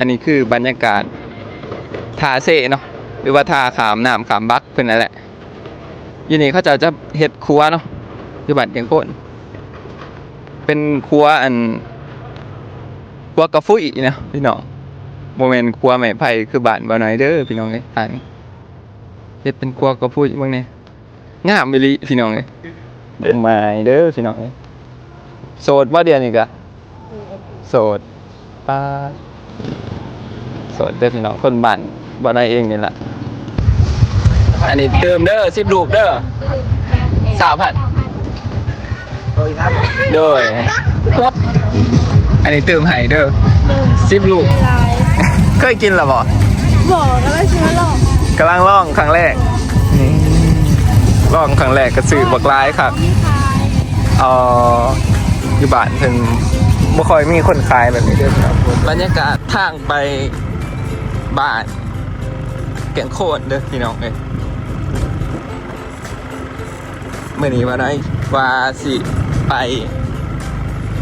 อันนี้คือบรรยากาศทาเซเนาะหรือว่าทาขามน้ำขามบักเพิ่นนั่นแหละอยู่นี่เขาจะจะเฮ็ดครัวเนาะอยู่บ้านเกียงโคนเป็นครัวอันครัวกระฟุยนะพี่น้องโมเมนต์ครัวไม้ไผ่คือบ้านบ่น้อยเด้อพี่น้องเอ้ยอันเฮ็ดเป็นครัวกระฟุยบิ่งแหน่งามอีหลีพี่น้องเอ้ยบิ่งมาเด้อพี่น้องเอ้ยโสดบ่าเดือนนี่กะโสดป้าดโสดเด้อพี่น้องคนบ้านบ้านนายเองนี่แหละอันนี้เติมเด้อสิบลูกเด้อสามพันโดยอันนี้เติมไห้เด้อสิบลูกลายเคยกินหรอบ่บอกแล้วไม่ใช่หรอกกำลังล่องครั้งแรกล่องครั้งแรกก็ซื้อบักร้ายครับพี่ชายเอ่ออยู่บ้านเพิ่นบ่ค่อยมีคนขายแบบนี้เด้อครับบรรยากาศทางไป บ้านแก่งโคตรเด้อพี่น้องเอ้ยมื้อนี้ว่าได้ว่าสิไป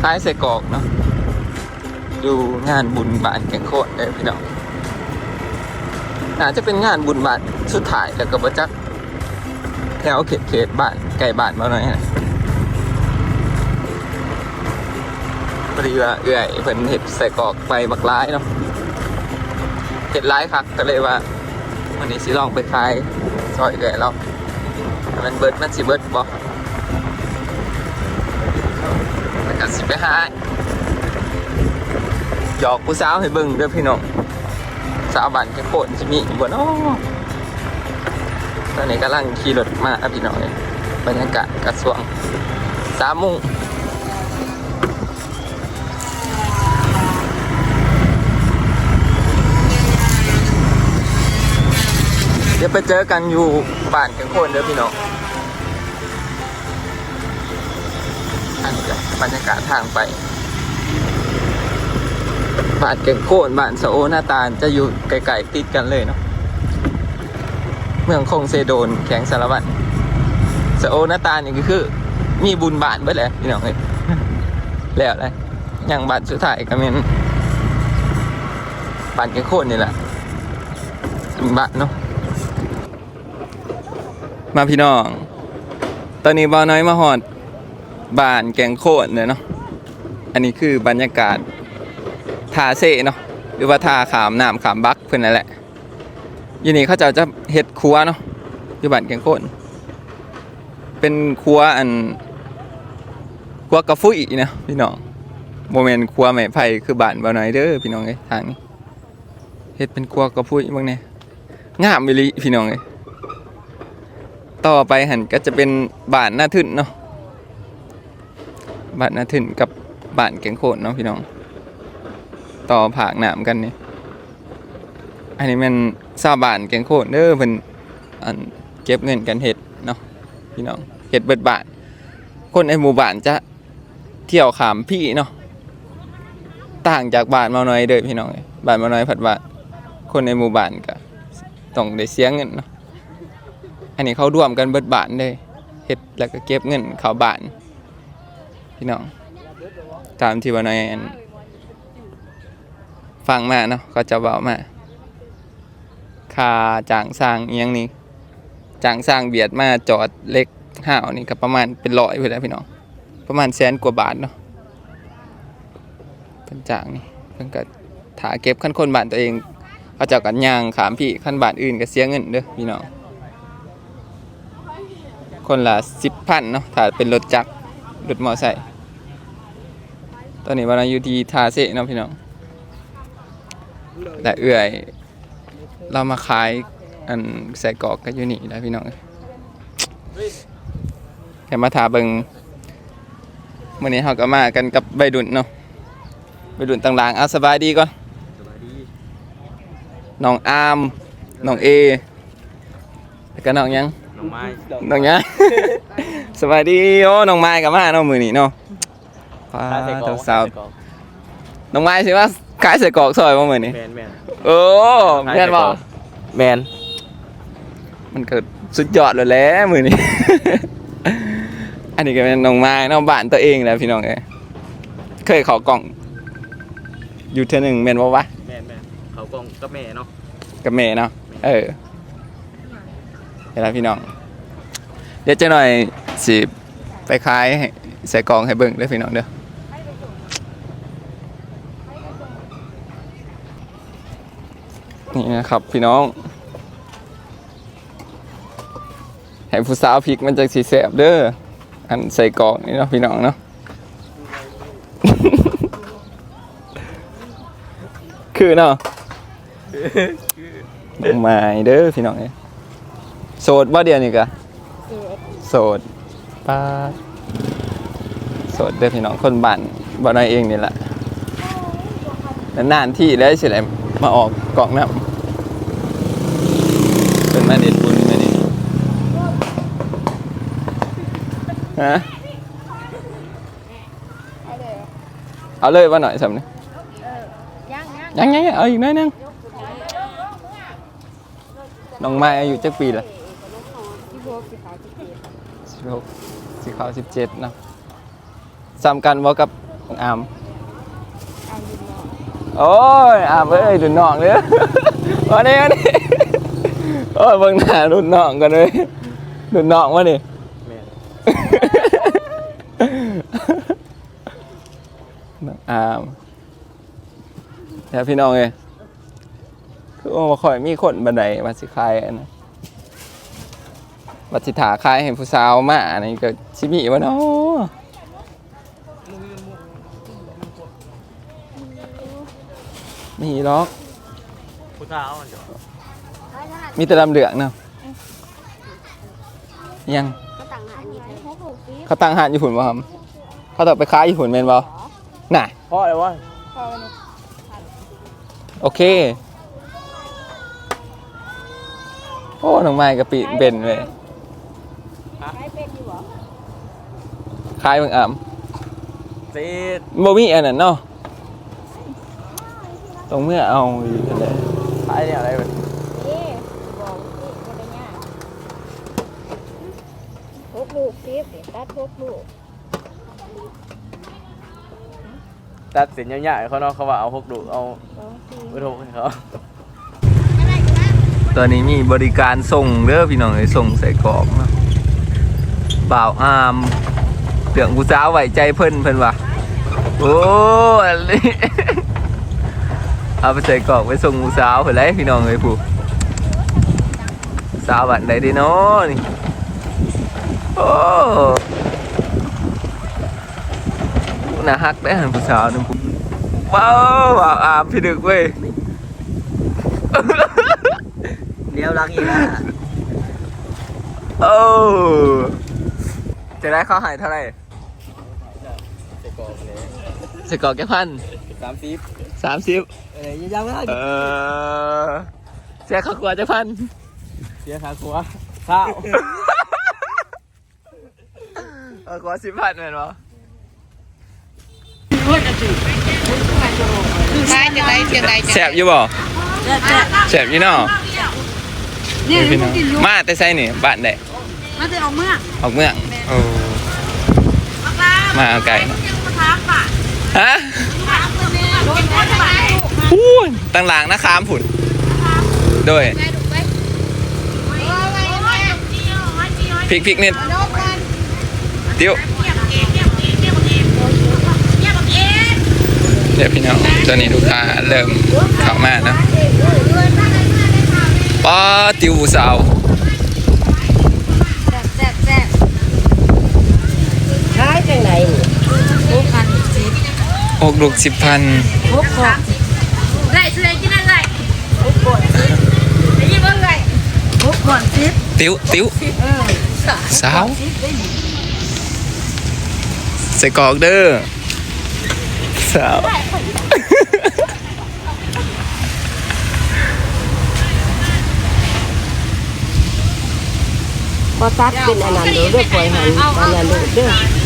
ขายใส่กอกเนาะดูงานบุญบานแก่งโคตรเด้อพี่น้องน่าจะเป็นงานบุญบานสุดท้ายแล้วก็บจักแถวเขตเขตบ้านใกล้บ้านมาหน่อยนะพอดีว่าเอื่อยเพิ่นเห็ดใส่กอกไปบักร้ายเนาะ เห็ดร้ายคักก็เลยว่าวันนี้สิลองไปขายซอยเอื่อยเรามันเบิดมันสิเบิดบ่แล้วก็สิไปหาหยอกผู้สาวให้เบิ่งเด้อพี่น้องสาวบ้านแค่โคตรสิมีบ่เนาะตอนนี้กำลังขี่รถมาอะพี่น้องเอ้ยบรรยากาศกระสวงสามโมง เดี๋ยวไปเจอกันอยู่บ้านเกียงโคนเด้อพี่น้องอันนี้บรรยากาศทางไปบ้านเกียงโคนบ้านสโอหน้าตาลจะอยู่ไกลๆติดกันเลยเนาะเมืองคงเซโดนแข็งสารวัตรสโอหน้าตาลนี่ก็คือ มีบุญบานไปเลยพี่น้องเอ้ยแล้วเลยอย่างบ้านสุดท้ายก็เป็นบ้านเกียงโคนนี่แหละบ้านเนาะ มาพี่น้อง ตอนนี้บ่าวน้อยมาหอดบ้านแกงโคตรเลยเนาะ อันนี้คือบรรยากาศทาเซเนาะ หรือว่าทาขามน้ำขามบักเพื่อนนั่นแหละยู่นี่เขาจะจะเฮ็ดครัวเนาะอยู่บ้านแกงโคตรเป็นครัวอันครัวกระฟุยนะพี่น้องโมเมนต์ครัวไม้ไผ่คือบ้านบ่าวน้อยเด้อพี่น้องเอ้ยทางนี้เฮ็ดเป็นครัวกระฟุยบิ่งแหน่ยงามอีหลีพี่น้องเอ้ย ต่อไปหันก็จะเป็นบานหน้าทึนเนาะบานหน้าทึนกับบานแกงโคตรเนาะพี่น้อง ต่อผากหนามกันนี่อันนี้มันชาบานแกงโคตรเด้อเพิ่นอันเก็บเงินกันเฮ็ดเนาะพี่น้องเฮ็ดเบิดบ้านคนในหมู่บ้านจะเที่ยวขามพี่เนาะต่างจากบานมาน้อยเด้อพี่น้องบานมาน้อยผัดว่าคนในหมู่บ้านก็ต้องได้เสียเงินเนาะ อันนี้เขาร่วมกันเบิดบานเลยเฮ็ดแล้วก็เก็บเงินเขาบานพี่น้องตามที่ว่าน้อยอันฟังมาเนาะเขาจะเว้ามาค่าจ้างสร้างเอียงนี้จ้างสร้างเบียดมาจอดเล็กห้าวนี่ก็ประมาณเป็นร้อยเพื่นแล้วพี่น้องประมาณแสนกว่าบาทเนาะเป็นจ้างนี่เพิ่นก็ถาเก็บขั้นคนบ้านตัวเองเขาเจ้ากันย่างขามพี่ขั้นบานอื่นก็เสียเงินเด้อพี่น้อง คนละสิบพันเนาะถ้าเป็นรถจักรรถมอไซค์ตอนนี้วันอยู่ที่ทาเซเนาะพี่น้องแต่เอื่อย เรามาขายอันใส่กอกกันอยู่นี่แล้วพี่น้องแค่มาถาเบิงวันนี้เราก็มากันกับใบดุนเนาะใบดุนต่างๆเอาสบายดีก่อนน้องอามน้องเอแล้วก็น้องยัง น่อไม้น้องหยังสวัสดีโอ้น้องไม้กับมาเนาะมือนี้เนาะพาสาวๆน้องไม้สิว่าขายใส่กรอกซอยบ่มือนี้แมนแมนโอ้แม่นบ่แมนมันเกิดสุดยอดเลยแหล้วมือนี้ อันนี้ก็เป็นน้องไม้เนาะบ้านตัวเองแหล้วพี่น้องเอ้ยเคยเขอกล่อง อยู่เท่อหนึ่งแม่นบ่วะแมนแมนเขากล้องกับแม่เนาะกับเมย์เนาะเออเห็ นแล้วพี่น้อง เดี๋ยวจะหน่อยสิไปขายให้ใส่กล่องให้เบิ่งเด้อพี่น้องเด้อนี่นะครับพี่น้องให้ผู้สาวพริกมันจะสีแสบเด้ออันใส่กล่องนี่เนาะพี่น้องเนาะคือเนาะดอกไม้เด้อพี่น้องเอ้ย โสดบ่เดียวนี่กะโสดป้าดโสดเด้อพี่น้องคนบ้านบ่น้อยเองนี่แหละนานๆที่แล้วสิแหละมาออกกล่องน้ำเป็นมาเด็ดบุญมานี่ฮะเอาเลยว่าหน่อยสำนึกย่างย่างยังยังยังเอาอีกหนิดนึงน้องไม้อายุจักปีละที่พว กสีขาวสีเขียวสิบหกสิขาวสิบเจ็ดเนาะซ้ำกันบ่กับอามอาดินเนาะโอ้ยอามเอ้ยรุ่นน้องเด้อวันนี้วันนี้โอ้ยเบิ่งหน้ารุ่นน้องกันเลยรุ่นน้องวะนี่ แม่น้องอามเดี๋ยวพี่น้องเอ้ยคือว่าบ่ค่อยมีคนบันไดมาสิขายอันนะ บัดสิถาขายให้ผู้สาวมาอันนี้ก็สิมีวะเนาะมีหรอกผู้สาวมันเดี๋ยวมีแต่ลำเหลืองเนาะยังก็ต่างหากนี่เลยหกหกสิบเขาตั้งหานอยู่หุ่นบ่ครับเขาต้องไปค้ายอยู่หุ่นแม่นบ่น่ะพ่ออะไรวะพอวันนี้โอเคโอ้น้องไม้กะปิเบนเลย ใช้เป็นอยู่เหรอ คล้ายเบิ่งอ่เซ็ดำบ่มีอันนั้นเนาะตรงเมื่อเอาอยู่กันเลยขายเนี่ยอะไรแบบเอ๊ะบอกนี่ก็ได้ง่ายหกลูกสิบเดี๋ยวตัดหกลูกตัดสินยาวๆเขาเนาะเขาว่าเอาหกดุเอาสองสี่อุทกให้เขาตอนนี้มีบริการส่งเด้อพี่น้องเอ้ยส่งใส่กรอกเนาะบ่าวอาม เตืองผู้สาวไหวใจเพิ่นเพิ่นว่าโอ้อันนี้เอาไปใส่กรอกไปส่งผู้สาวเพิ่นเลยพี่น้องเอ้ยผู้สาวบ้านใดดีเนาะนี่โอ้น่าฮักได้หันผู้สาวนึงผู้ว้าวบ่าวอามพี่ดึกเว้ยเลี้ยวรักอีกแล้วโอ้จะได้ข้าหายเท่าไหร่ สกอร์แค่พันสามสิบสามสิบเอ้ยยังไม่ได้เออเสียข้าวกลัวจะพันเสียขาครัวข้าวข้าวกลัวสิบพันเหมือนวะใช่จะได้จะได้แสบอยู่บ่แสบอยู่เนาะเนี่ยพี่น้องมาแต่ใส่นี่บ้านใดมาจะเอาเมื่อออกเมืองโอ้มาเอาไก่เนาะ ฮะพูนตั้งหลังนะคามผุนโดยพริกพริกนิดติ้วเดี๋ยวพี่น้องตอนนี้ลูกค้าเริ่มเข้ามานะป้าติวสาว แซ่บแซ่บ ขายจังไหนนี่ หกพันสิบ อกลูกสิบพันหกพันได้ซื้ออะไรกินอะไรหกก่อนสิบได้ยินว่าไงหกก่อนสิบติ้วติ้วเออสาวใส่กรอกเด้อสาวบ่ตัดเป็นอันนั้นเด้อเด้อปล่อยหันอันนั้นเด้อ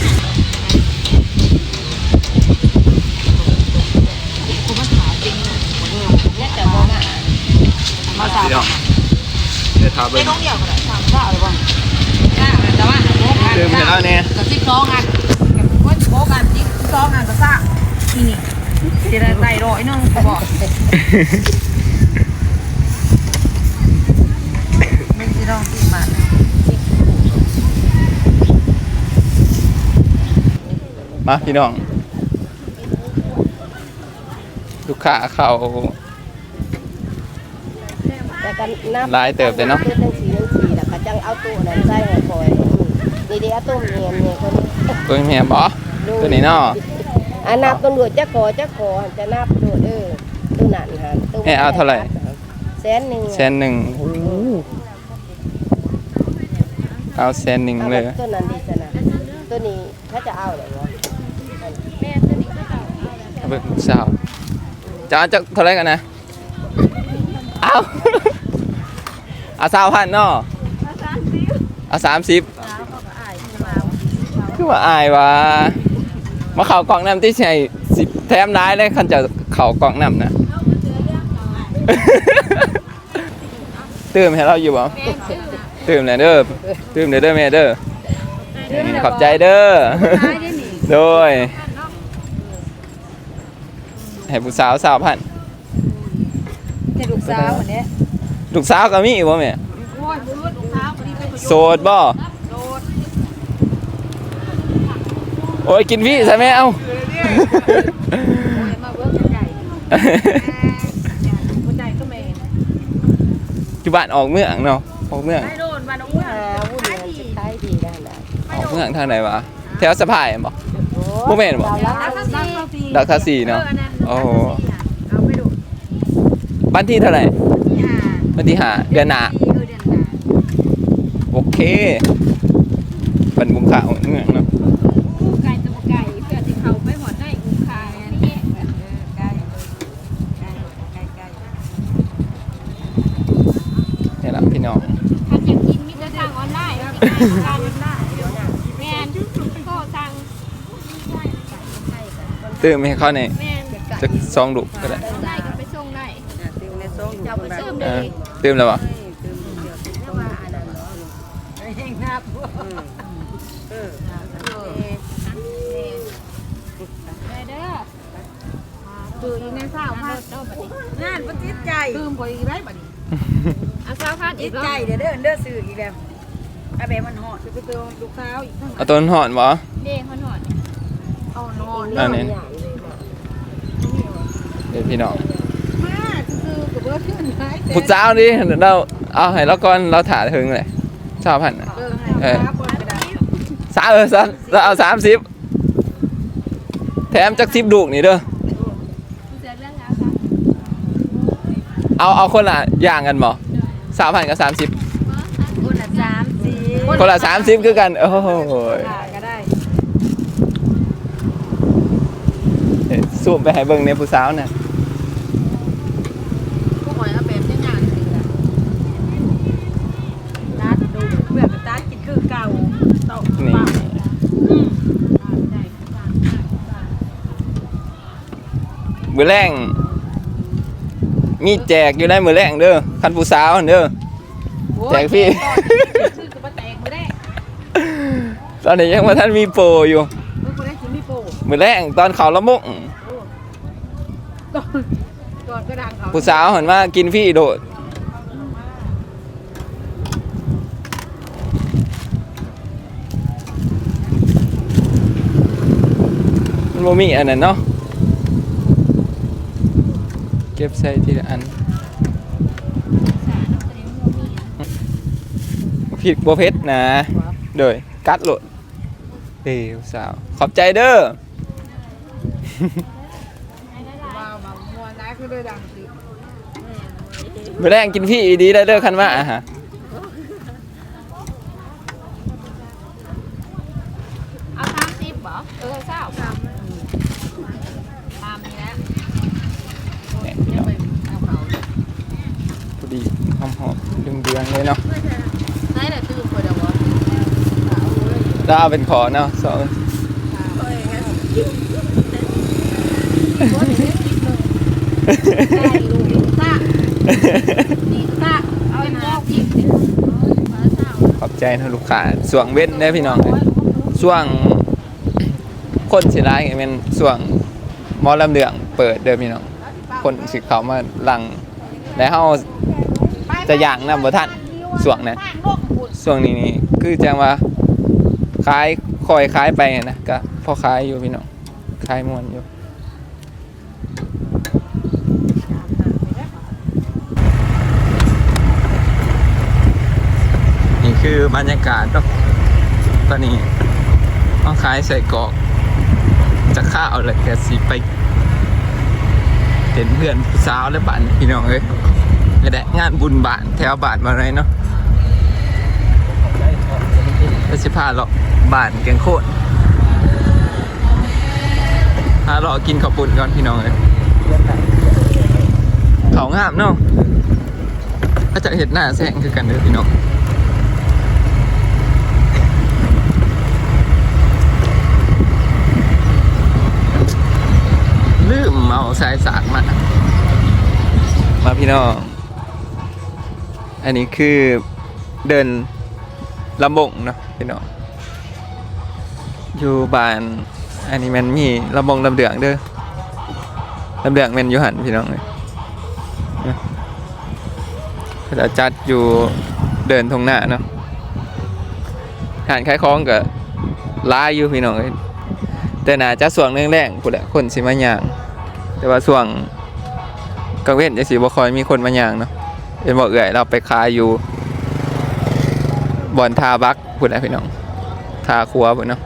พี่น้องเดี๋ยวทาเบิ้ง ไม่ต้องเดี่ยวก็ได้สามเก้าหรือเปล่าจ้แต่ว่าโค้งกันดื่มเสแล้วเนี่ย กับสิบสองกันกับโค้งกันสิบสองกันก็ซ่านี่สิได้ใส่รอยหนึงก็บอกมันสิต้องสิบบาทมาพี่น้อง ลูกค้าเขา แต่กันนับหลายเติบเลยเนาะคือจังสีจังสีแล้วก็จังเอาตู้นั้นใส่ให้ปล่อยนี่เดียวตู้เมียนเนี่ยคนนี้ตัวแม่บอตัวนี้เนาะอันนับตำรวจจะขอจะขอจะนับโดดเออตู้นั้นฮะตู้ให้เอาเท่าไหร่แสนหนึ่งแสนหนึ่งโอ้โหเอาแสนหนึ่งเอาเลยตัวนั้นดีสนะตัวนี้ถ้าจะเอาเลยวะเอาไปสาวจะเอาจะเท่าไหรกันนะเอา เอาสาวพันเนาะเอาสามสิบคือว่าอายวะมาเข่ากล่องน้ำที่ใช่สิบแถมร้ายเลยคันจะเข่ากล่องน้ำนะตื่มให้เราอยู่บ่ตื่มเลยเด้อตื่มเด้อเด้อแม่เด้อขอบใจเด้อโดยให้ผู้สาวสาวพันให้ลูกสาวคนนี้ ลูกสาวก็มีบ่แม่โอ้ยบุรุษลูกสาวคนนี้เป็นโสดบ่โสดโอ้ยกินพี่ใช่ไหมเอ้ามาเวิร์กใหญ่คนใหญ่ก็แม่อยู่บ้านออกเมืองเนาะออกเมืองไม่โดนมาน้องว่าหาวุ่นมันจะขายดีได้นะออกเมืองทางไหนวะแถวสะพายบ่โอ้บ่แม่นบ่ เรารักรักเขาสีดักทาสีเนาะ โอ้โห เอาไปดู บ้านที่เท่าไหร่ ที่หาบ้านที่ห้าเดือนหน้าเออเดือนหน้าโอเคเป็นบุงขาวเมืองเนาะไก่ตัวไก่เพื่อที่เขาไปหมดได้อุ้งคายนี่เออไก่ไก่ไก่ไก่นี่ล่ะพี่น้องถ้าอยากกินมีแต่สั่งออนไลน์เอาสิสั่งออนไลน์แม่นก็สั่งตื่มให้เขาเนี่ยแม่นจะสองลูก อยตื่มแล้วบ่แต่ว่าอันะงนับเออได้เด้อออีกในเช้าพันเจ้าบัดนี้งานมันติดใจลืมพออีกได้บัดนี้เอาเช้าพันอีติกดใจเด้อเด้อเด้อซื้ออีกแล้วอาแบบมันหอดไปเติมลูกสาวอีกทั้งเอาต้นหอนบ่เด้คนหอดเอานอนอันนี้เดี๋ยวพี่น้อง ผู้สาวดิเราเอาให้เราก่อนเราถ่าถึงเลยชาวพันเออสามเออสามเราเอาสามสิบแถมจักสิบลูกนี่เด้อเอาเอาคนละอย่างกันบ่สามพันกับสามสิบคนละสามสี่คนละสามสิบคือกันโอ้โหสูบไปให้เบิ่งในผู้สาวน่ะ ก็หอยเอาแบบเจ้าหน้าที่ละตัดดูเบื่อกับตัดกินคือเก่าตอก นี่ ปากอืม มือแรงมีแจกอยู่ในมือแรงเด้อคันผู้สาวหั่นเด้อ แจกฟรีซื้อกับมาแตกมาได้ตอนนี้ยังว่าท่านมีโปรอยู่เมื่อคนได้กินไม่โปมือแรงตอนเขาละมุกก่อนก่อนก็ดังเขาผู้สาวหันมากินพี่โดดมันบ่มีอันนั้นเนาะเก็บใส่ทีละอันผิดบ่เพชรนะ โดยกัดโหลดเด้อสาว ขอบใจเด้อว้าวมามัวนะคือเลยดังสิมื้อแรงกินพี่ดีได้เด้อคันว่าอะฮะ เอาสามสิบบ่เออเช้าตามตามนี้แล้ว เนี่ยพี่น้องพอดีหอม ๆเดืองเลยเนาะไหนแหละตื่นคนเดียวบ่แล้เอาเป็นขอเนาะสองขอบใจนะลูกค้าส่วงเว้นได้พี่น้องเอ้ยช่วงคนสิร้ายไงเป็นช่วงมอลำเดืองเปิดเด้อพี่น้องคนสิเขามาหลังแล้วเฮา จะย่างนำบ่ทันช่วงนั้นช่วงนี้นี่คือจังว่าขายคอยขายไปนะก็พอขายอยู่พี่น้องขายมวนอยู่นี่คือบรรยากาศตอนนี้ต้องขายใส่กอกจะข้าวเลยแกสิไปเห็นเพื่อนสาวและบ้านพี่น้องเอ้ย ก็ได้งานบุญบานแถวบานมาเลยเนาะไปสิพาเราบานแกงโคตรพาเรากินข้าวปุ้นก่อนพี่น้องเอ้ยเขางามเนาะก็จะเห็นหน้าแซงคือกันเด้อพี่น้องลืมเอาสายสากมา มาพี่น้อง อันนี้คือเดินลำบงเนาะพี่น้องอยู่บ้านอันนี้มันมีลำบงลำเดืองเด้อลำเดืองมันอยู่หันพี่น้องเลยนะเขาจะจัดอยู่เดินทงหน้าเนาะหานคล้ายคล้องกับลายอยู่พี่น้องเลยแต่น่าจะส่วงแรงๆพูแหละคนสิมาย่าง แต่ว่าส่วงกลางเว้นจะสิบ่คอยมีคนมาย่างเนาะ เป็นบ่เอื่อยเราไปขายอยู่บ่อนทาบักพูดแหละพี่น้อง ทาครัวพุ่นเนาะ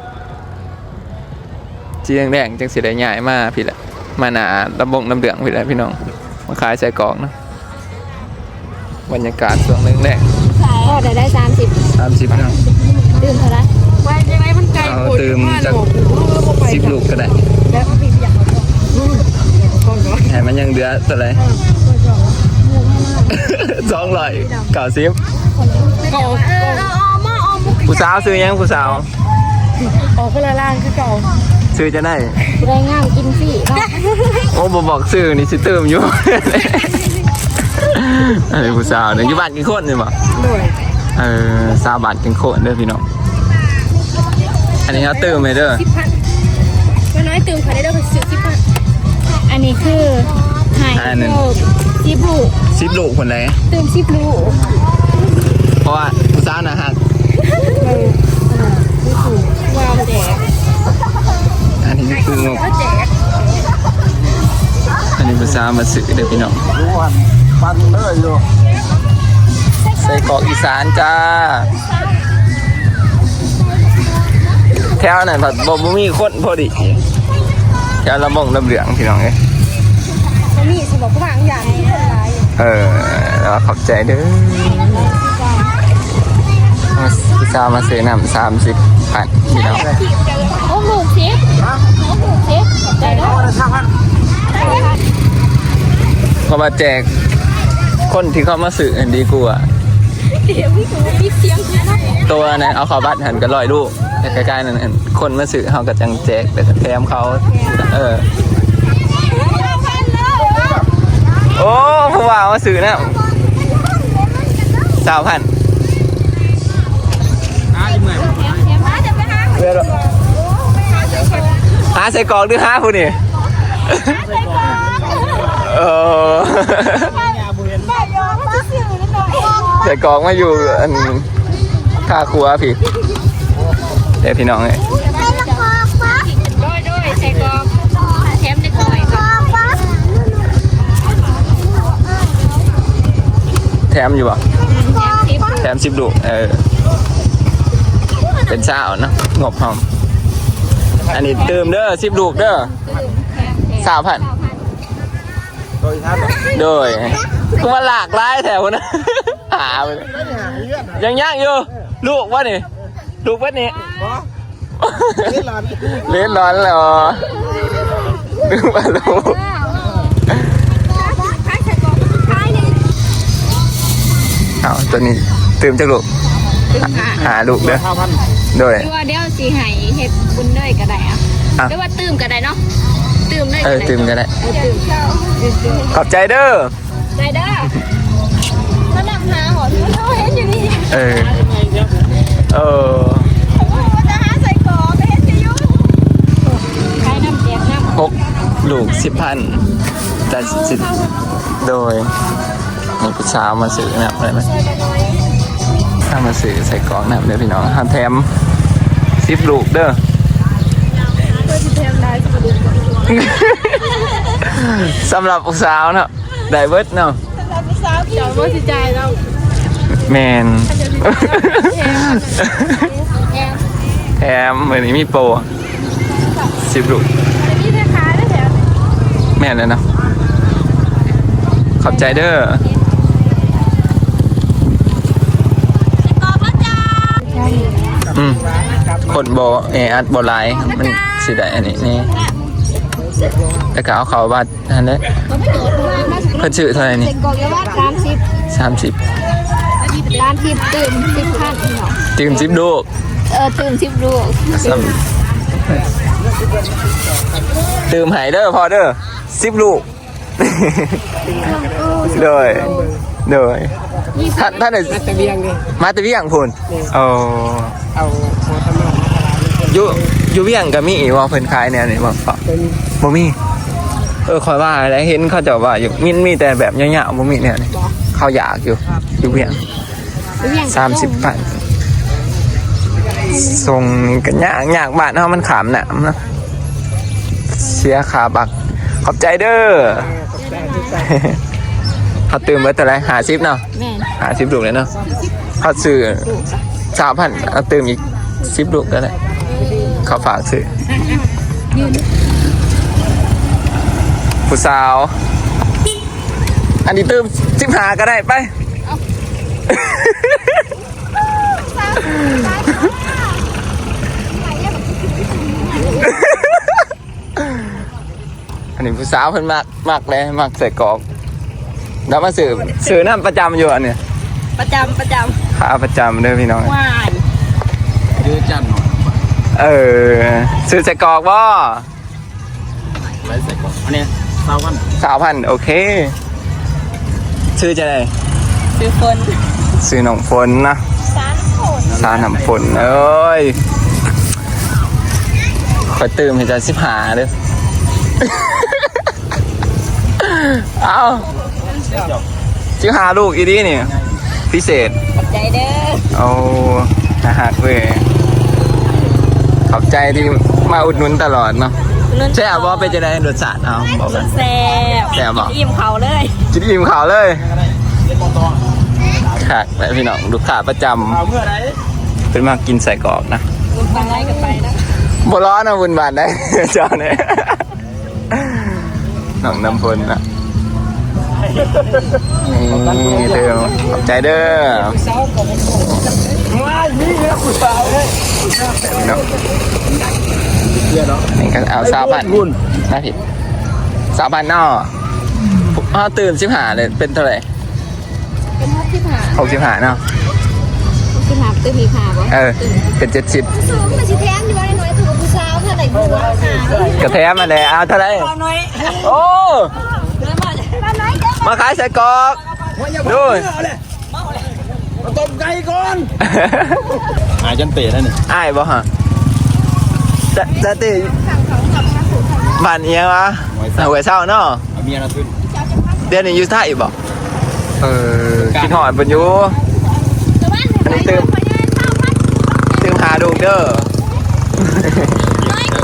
จีแดงๆจังสิได้ย้ายมาพี่แหละมาหนาลำบงลำเดืองพี่แหละพี่น้องมาขายใส่กล่องเนาะบรรยากาศส่วงแรงก็ได้ได้สามสิบๆ30พี่น้องดื่มเท่าไรไปยังไงมันไกลเอาโคตรเติมมากจากหนูสิบลูกก็ได้ แล้วพี่อยากมาบอกให้มันยังเดือเท่าไหร่ สองร้อยเก้าสิบก็เออเอามาเอามุกผู้สาวซื้อยังผู้สาวออกคนละล่างคือเก่าซื้อจะได้แรงงามกินฟรีเนาะโอ้บบอกซื้อนี่สิเติมอยู่เออผู้สาวเนี่ยอยู่บ้านกินโคตรเนี่ยบ่ด้วยเออสาวบ้านกินโคตรเด้อพี่น้องอันนี้เขาเติมไหมเด้อสิบพันก็น้อยตื่นขายได้ด้วยสิบสิบพันอันนี้คือไฮอันนั้นโซ ซิบลูสิบลูกคนไหนตื่มซิบลูเพราะว่าผู้สาวนะฮะว้าวแจกอันนี้คืองบก็แจกอันนี้ผู้สาวมาซื้อเด้อพี่น้องปันเลยอยู่ใส่กรอกอีสานจ้าแถวนั้นผัดบ่บ่มีคนพอดีแถวละมงลำเหลืองพี่น้องเอ้ยมั นมีสมบอกว่าบางอย่างที่คนร้ายเออแล้วขอบใจเด้อมาพิซซ่ามาซื้อน้ำสามสิบพันพี่น้องโอ้ลูกซิโอ้ลูกซิบใจเด้อเขามาแจกคนที่เขามาซื้ออันดีกว่าเดี๋ยวพี่ถูพี่เสียงนะตัวนั้นเอาเขาบัตรหันก็ลอยลูกแต่ใกล้ๆนั่นอันคนมาซื้อเขาก็จังแจกแต่แถมเขาเออ โอ้ผู้ว่ามาซื้อนะสาวพันเรือหาใส่กรอกหรือหาผู้นี่เออใส่กรอกมาอยู่อันค่าครัวพี่เดี๋ยวพี่น้องเล ถมอยู่ป่ะแถมซิบแถมสิบลูกเออ เป็นเช้าเนอะงบหอม อันนี้เติมเด้อสิบลูกเด้อสามพันโดยท่านโดยกูมาหลากหลายแถวนะหาไปเลยยังย่างอยู่ ลูกวะนี่ ลูกวะนี่นี่หลานเล่นร้อนเหรอนึกว่าลูกเอา ตัวนี้เติมจากลูกหาลูกเด้อห้าพันโดย คือว่าเดี๋ยวสีไห้เห็ดบุญด้วยก็ได้อะอะ หรือว่าตื่มก็ได้เนาะตื่มด้วยเอก็อได้เติมก็ได้เออตื่มขอบใจเด้อได้เด้อมานำหาหอนเขาเห็นอยู่นี่เออเออจะหาใส่กรอบไปเห็นจะยุ่งใช้น้ำแจกน้ำหกลูกสิบพันแต่สิบโดยมีผู้สาวมาซื้อนะอะไรไหม ถ้ามาซื้อใส่กล่องนะเด้อพี่น้องห้ามแถมสิบลูกเด้อสำหรับผู้สาวเนาะได้เบิดเนาะเดี๋ยวว่าสิใจเราแมนแถมเหมือนนี้มีโปรสิบลูกนี่แม่ค้าได้แถวแม่นเลยเนาะขอบใจเด้อ กอบแล้วจ้า อืมคนโบเออัดโบหลายมันสิได้อันนี้นี่แต่ก็เอาเขาบัตรนั่นแหละเพิ่นชื่อเท่าไหร่นี่เด็กกอกยาว่าการสิบสามสิบการทิพตื่นสิบพันเนาะจืมสิบลูกเออตื่นสิบลูกซ้ำตื่มใหายเด้อพอเด้อสิบลูกโดยโดย ท่านท่านไหนมาตะเวียงดิมาแต่เวียงพูนโอ้เอาโมทมาอยู่อยู่เวียงก็มีอีกว่าเพิ่นขายแนวนี้บ่ปะเป็นบ่มี เออคอยว่าแล้วเห็นเขาเจะว่าอยู่มีมีแต่แบบยาวๆบ่มีแนวนี้เขาอยากอยู่อยู่เวียงสามสิบพันส่งนี่ก็ยากยากบ้านเฮามันขามหนามเนาะเสียค่าบัก ขอบใจเด้อเขาตื่นเบิดเท่าไหร่หาซิปเนาะแม่ หาซิปลูกเลยเนาะเขาซื้อสามพันเอาตื่มอีกซิปลูกก็ได้เขาฝากซื้อผู้สาว อันนี้ตืมสิบหาก็ได้ไปอันนี้ผู้สาวเพิ่นมากมากเลยมากใส่กอกแล้วมาซื้อซื้อน้ำประจำอยู่อันเนี่ย ประจำประจขาประจำเด้อพี่น้องำวายยืดจันหน่อยเออซื้อใส่กรอกบ่ไว้ใส่ก่อนอันนี้สาววันสาวพันโอเคชื่อจะไดซื้อคนซื้อหนองฝนนะสารโขนสาหนำฝนเอ้ยคอยตื่มให้จะสิบหาเด้อ เอาสิบหาลูกอีดีนี่ พิเศษ ใจเด้อเอานะฮะเว้ยขอบใจที่มาอุดหนุนตลอดเนาะใช่อะว่าเป็นจะได้รสชาติเอาบอกกันแซ่บแซ่บเหรออิ่มเขาเลยจิตอิ่มข่าวเลยค่ะแต่พี่น้องลูกค้าประจเอาเมื่อไหร่ำเป็นมากินใส่กรอกนะคุณฟังไรกันไปนะบร้อนนะบุญบานได้เจ้าเนี่ยน้องน้ำพลนะ นี่เด้อขอบใจเด้อว้ายนี่เนี่ยผู้สาวเลยพี่น้องเชื่อเนาะนี่ก็เอาสาวพันน่าผิดสาวพันนออ้าวตื่นสิบหาเลยเป็นเท่าไหร่เป็นห้าสิบห้าหกสิบหาเนาะสิบห้าตื่นมีผ่าบ่เออเป็นเจ็ดสิบสูงมันสิแทงอยู่ว่าน้อยถือผู้สาวเท่าไหร่ผู้สาวหากระแทมมาเลยเอาเท่าไหร่ความน้อยโอ้ มาขายใส่กรอกดูมาต้มไก่ก่อนหายจนเตะแล้วนี่อ้ายบ่ฮะจะจะติบ้านเอียงวะหวยเศร้าเนาะเอาเมียเราขึ้นเดือนนี้อยู่ท่าอีกบ่เออคิดหอดบนอยู่อันนี้ตื่มตื่มหาดูเด้อ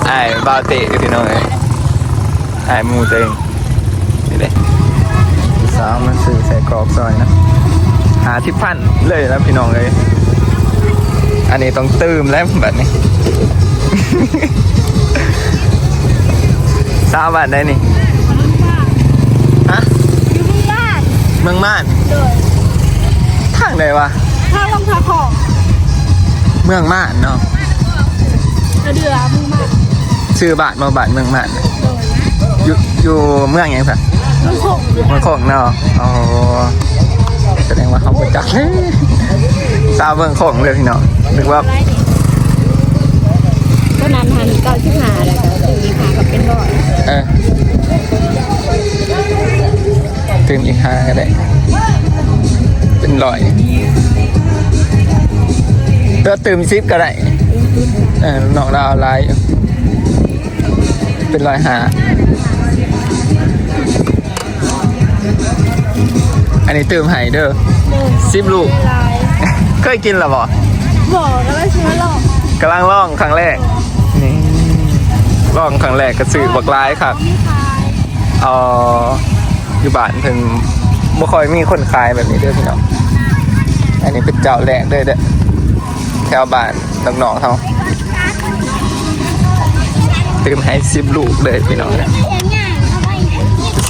ไอ้ายบาวเตะพี่น้องเอ้ยไอ้ายหมูตัวเองนี่เด้สาวมันสื่อใส่กรอกซอยนะ หาที่พันเลยแล้วพี่น้องเลย อันนี้ต้องตื่มแล้วแบบนี้สาวบ้านได้นี่ฮะอยู่ที่บ้านเมืองม่านโดยทางไหนวะข้าวลงทาของเมืองม่านเนาะกระเดือมึงมาชื่อบ้านมาบ้านเมืองม่านอยู่อยู่เมืองหยังสัก มึงคงเมืองเนาะอ๋อแสดงว่าเขาประจักษ์สาวเมืองโคงเลยพี่น้องนึกว่าไรนี่ก็นทันเก้าสิบหาแล้วก็ตื่นมีผ่ากับเป็นร้อยเออตื่นอีกหาก็ได้ เป็นร้อยเพื่อตื่นซิปก็ได้เออน้องดาวไลน์อยู่เป็นร้อยหา นนี้ตื่มไห้เด้อซิปลูกลายเคยกินหรอบ่บอกแล้วไม่ใช่หรอกกำลังล่องครั้งแรก นี่ลองครั้งแรกก็ซื้อบักร้ายครับเอ่ออยู่บ้านเพิ่นบ่ค่อยมีคนขายแบบนี้เด้อพี่น้อง อันนี้เป็นเจ้าแรกเด้อเด้อแถวบ้านน้องๆเฮาตื่มให้10ลูกเลยพี่น้องเนี่ย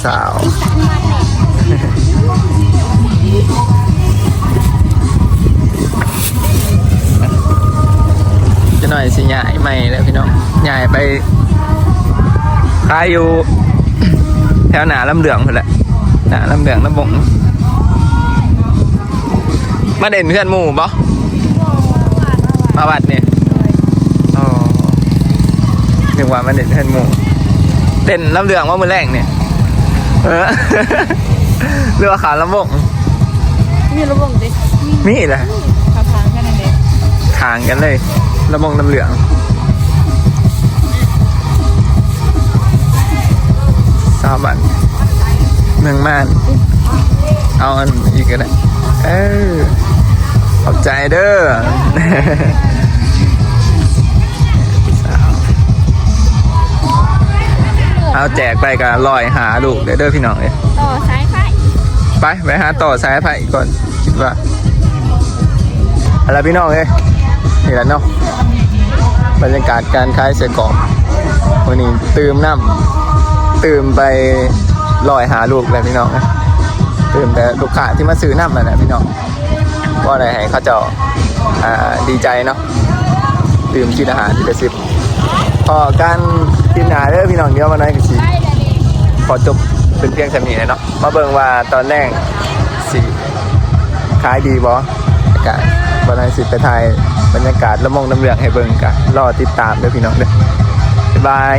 สาว ใหญ่ใหม่แล้วพี่น้องใหญ่ไปขายอยู่แถวหนาลำเหลืองคนแหละหนาลำเหลืองลำบงมาเด่นเพื่อนหมู่ปะมาวัดเนี่ยอ๋อนึกว่ามาเด่นเพื่อนหมู่เด่นลำเหลืองว่ามือแรกเนี่ยเออเรือว่าขาวลำบงมีระบบดิมีแหละทางทางแค่นั้นเองทางกันเลย ระบงน้ำเหลืองสามบันเมืองม่าน เอาอันอีกก็ได้ เออขอบใจเด้อสาวเอาแจกไปกับลอยหาลูกเด้อเด้อพี่น้องเลยต่อสายไฟไปไปหาต่อสายไผ่ก่อนคิดว่าอะไรพี่น้องเอ้ยนี่แหละเนาะ บรรยากาศการขายเสกรอบวันนี้ตื่มน้ำตื่มไปลอยหาลูกเลยพี่น้องเตื่มแต่ลูกค้าที่มาซื้อน้ำนั่นแหละพี่น้องว่าอะไรให้เขาเจ้าดีใจเนาะตื่มกินอาหารที่กระซิบพอการกินอาหารเด้อพี่น้องเดี๋ยววันนั้นก็สิขอจบเป็นเพียงแค่นี้เลยเนาะมาเบิ่งว่าตอนแรกสิขายดีบ่กะวันนั้นสิไปถ่าย บรรยากาศละมองน้ำเหลืองให้เบิ่งกันรอติดตามด้วยพี่น้องเด้อบ๊ายบาย